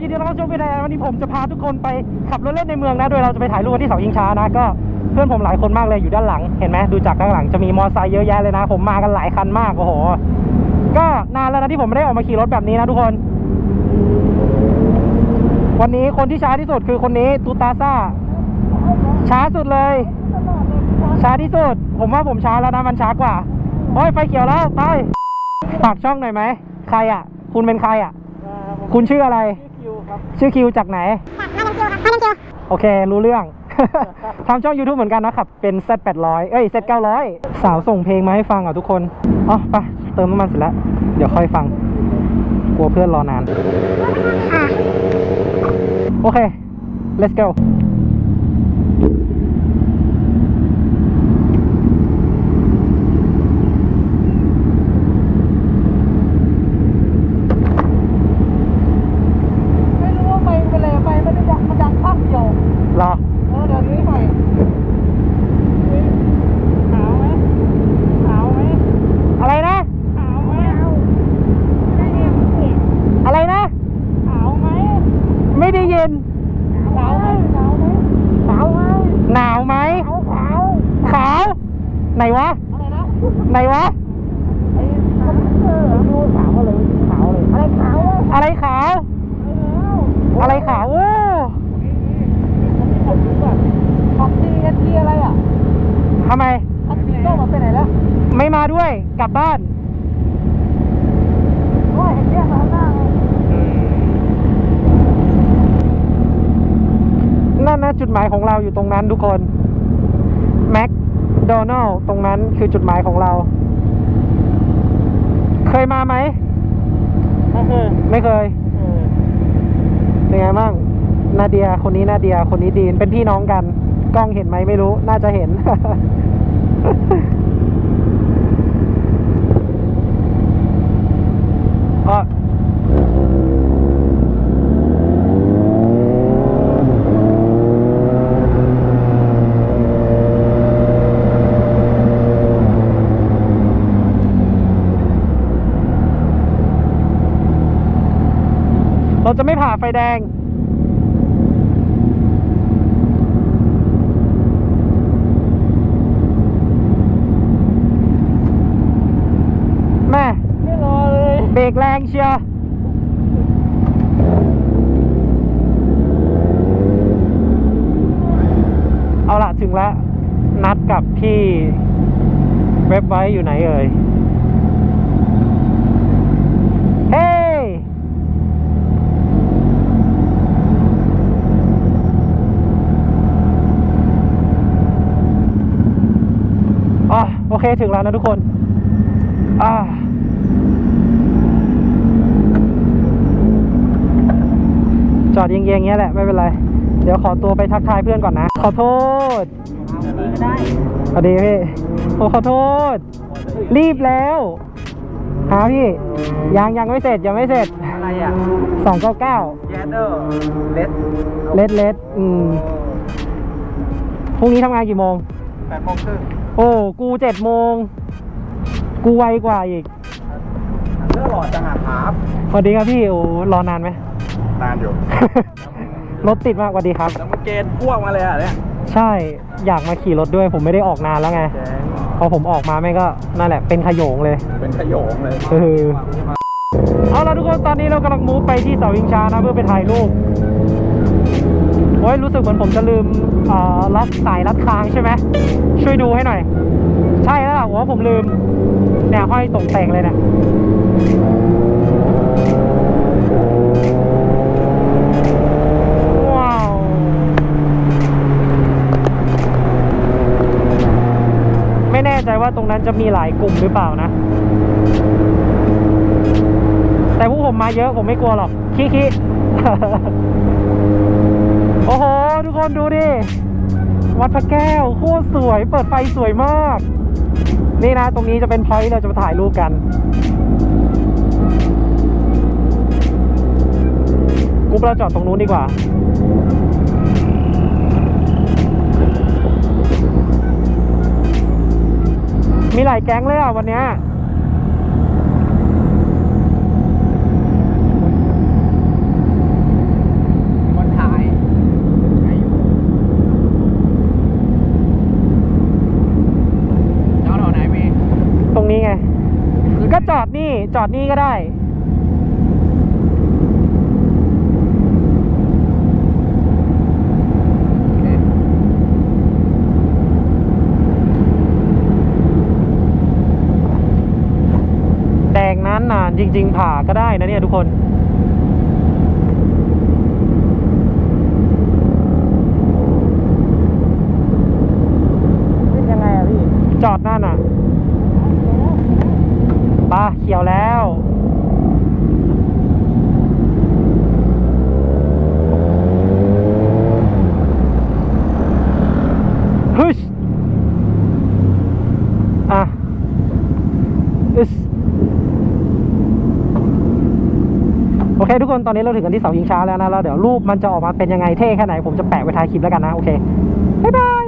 ยินดีต้อนรับสู่พี่แดนวันนี้ผมจะพาทุกคนไปขับรถเล่นในเมืองนะ โดยเราจะไปถ่ายรูปที่เสายิงช้านะ ก็เพื่อนผมหลายคนมากเลยอยู่ด้านหลัง เห็นไหมดูจากด้านหลังจะมีมอเตอร์ไซค์เยอะแยะเลยนะ ผมมากันหลายคันมากโอ้โห ก็นานแล้วนะที่ผมไม่ได้ออกมาขี่รถแบบนี้นะทุกคน วันนี้คนที่ช้าที่สุดคือคนนี้ตูตาซ่า ช้าสุดเลย ช้าที่สุด ผมว่าผมช้าแล้วนะมันช้ากว่าโอ้ยไฟเขียวแล้วไปฝากช่องหน่อยไหมใครอะ คุณเป็นใครอะ คุณชื่ออะไร ชื่อคิวจากไหนโอเค รู้เรื่อง ทำช่อง YouTube เหมือนกันนะครับ เป็น Z 800 เอ้ย Z 900 สาวส่งเพลงมาให้ฟังอะทุกคนอ๋อไปเติมน้ำมันเสร็จแล้ว เดี๋ยวค่อยฟัง กลัวเพื่อนรอนาน โอเค let's go ไม่รู้ว่าไปเป็นอะไรไปมันดังมันดังข้างเดียว รอ เออเดี๋ยวนี้ใหม่ขาวไหมขาวไหม อะไรนะ ขาวไหม อะไรนะ ขาวไหม ไม่ได้ยิน ขาวไหมขาวไหมขาวไหม หนาวไหม ขาวขาว ขาว ไหนวะ อะไรนะไหนวะ ไอ้คอมพิวเตอร์ดูขาวเลยขาวเลยอะไรขาววะอะไรขาว อะไรขาวโอ้ขับดีกันทีอะไรอะทำไมขับสีส้มมาไปไหนแล้วไม่มาด้วย กลับบ้าน โอ้ยเห็นเรียกมาข้างหน้าเลยนั่นนะจุดหมายของเราอยู่ตรงนั้นทุกคนแม d โดนัลตรงนั้นคือจุดหมายของเรา เคยมาไหมก็คือไม่เคยเป็นไงบ้างนาเดียคนนี้นาเดียคนนี้ดีนเป็นพี่น้องกัน กล้องเห็นไหมไม่รู้ น่าจะเห็น อ๋อ เราจะไม่ผ่าไฟแดง แม่ไม่รอเลยเบรกแรงเชียร์เอาล่ะถึงแล้ว นัดกับพี่เว็บไว้อยู่ไหนเอ่ย เฮ้ อ๋อ โอเคถึงแล้วนะทุกคน อ่าจอดเย็งๆอย่างเงี้ยแหละไม่เป็นไร เดี๋ยวขอตัวไปทักทายเพื่อนก่อนนะ ขอโทษก็ได้สวัสดีพี่โอ้ขอโทษ รีบแล้วหาพี่ ยังยังไม่เสร็จยังไม่เสร็จอะไรอะสองเก้าเก้าแยดเดอร์เลสเลดเลดอืมพรุ่งนี้ทำงานกี่โมงแปดโมงครึ่ง โอ้ กูเจ็ดโมง กูไวกว่าอีกเลือหลอดจะหาครับสวัสดีครับพี่โอ้รอนานไหม นานอยู่ รถติดมากสวัสดีครับ แล้วมันเกณฑ์พ่วงมาเลยอะเนี่ยใช่อยากมาขี่รถด้วย ผมไม่ได้ออกนานแล้วไงแจ้งพอผมออกมาแม่งก็นั่นแหละเป็นขโยงเลย เป็นขโยงเลยเออเอาละทุกคนตอนนี้เรากำลังมูฟไปที่เสาวิงชานะเพื่อไปถ่ายรูป โอ้ยรู้สึกเหมือนผมจะลืมล็อกสายรัดค้างใช่ไหมช่วยดูให้หน่อย ใช่แล้วล่ะว่าผมลืมเนี่ยห้อยตรงแต่งเลยเนี่ยว้าวไม่แน่ใจว่าตรงนั้นจะมีหลายกลุ่มหรือเปล่านะ แต่พวกผมมาเยอะผมไม่กลัวหรอกขี้ อ้โห ทุกคนดูดิ วัดพระแก้วโคตรสวย เปิดไฟสวยมาก นี่นะ ตรงนี้จะเป็นพอยต์เราจะมาถ่ายรูปกันกรุ๊ปเราจอดตรงนู้นดีกว่ามีหลายแก๊งเลยอะวันเนี้ย จอดนี่ก็ได้แดงนั้นน่ะจริง ๆ ผ่าก็ได้นะเนี่ยทุกคนเป็นยังไงอะพี่จอดนั่นน่ะปาเขียวแล้วฮึชอะอึสโอเคทุกคนตอนนี้เราถึงกันที่เสายิงช้าแล้วนะแล้วเดี๋ยวรูปมันจะออกมาเป็นยังไงเท่แค่ไหนผมจะแปะไว้ท้ายคลิปแล้วกันนะ โอเค บ๊ายบาย